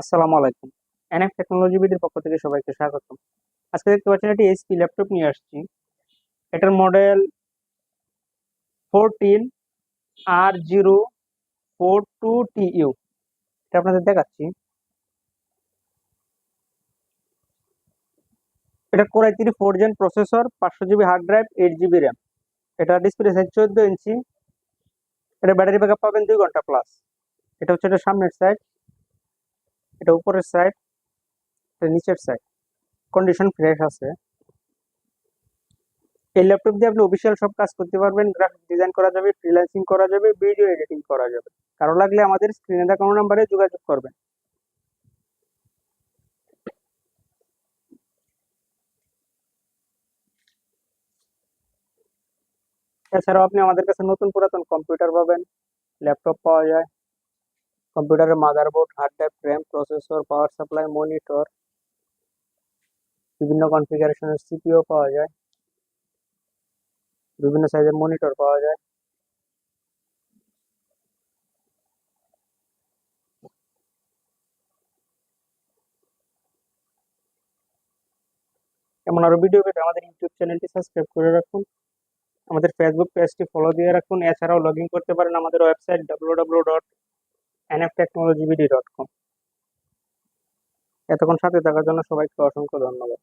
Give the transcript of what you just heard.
আসসালামু আলাইকুম। NF technology বিডির পক্ষ থেকে সবাইকে স্বাগতম। আজকে দেখতে পাচ্ছেন একটি এইচপি ল্যাপটপ নিয়ে আসছি। এটার মডেল ফোরটিন আর zero four two T U এটা আপনাদের দেখাচ্ছি। এটা core i three four gen processor পাঁচশো GB hard drive eight GB RAM এটা ডিসপ্লে সাইজ চোদ্দ ইঞ্চি এটা ব্যাটারি ব্যাকআপ পাবেন দুই ঘণ্টা প্লাস এটা হচ্ছে এটা সামনের সাইড এটা উপরের সাইড এটা নিচের সাইড কন্ডিশন ফ্রেশ আছে। এই ল্যাপটপ দিয়ে আপনি অফিসিয়াল সব কাজ করতে পারবেন। গ্রাফিক ডিজাইন করা যাবে ফ্রিল্যান্সিং করা যাবে ভিডিও এডিটিং করা যাবে। কারও লাগলে আমাদের স্ক্রিনে দেখানো নাম্বারে যোগাযোগ করবেন। এছাড়াও আপনি আমাদের কাছে নতুন পুরাতন কম্পিউটার পাবেন। ল্যাপটপ পাওয়া যায়। কম্পিউটারের motherboard hard drive RAM processor power supply monitor বিভিন্ন কনফিগারেশনের সিপিও পাওয়া যায়। বিভিন্ন সাইজের মনিটর পাওয়া যায়। এমন আরও ভিডিও পেতে আমাদের ইউটিউব চ্যানেলটি সাবস্ক্রাইব করে রাখুন। আমাদের ফেসবুক পেজটি ফলো দিয়ে রাখুন। এছাড়াও লগ করতে পারেন আমাদের website W W dot NF technology dot com এতক্ষণ সাথে থাকার জন্য সবাইকে অসংখ্য ধন্যবাদ।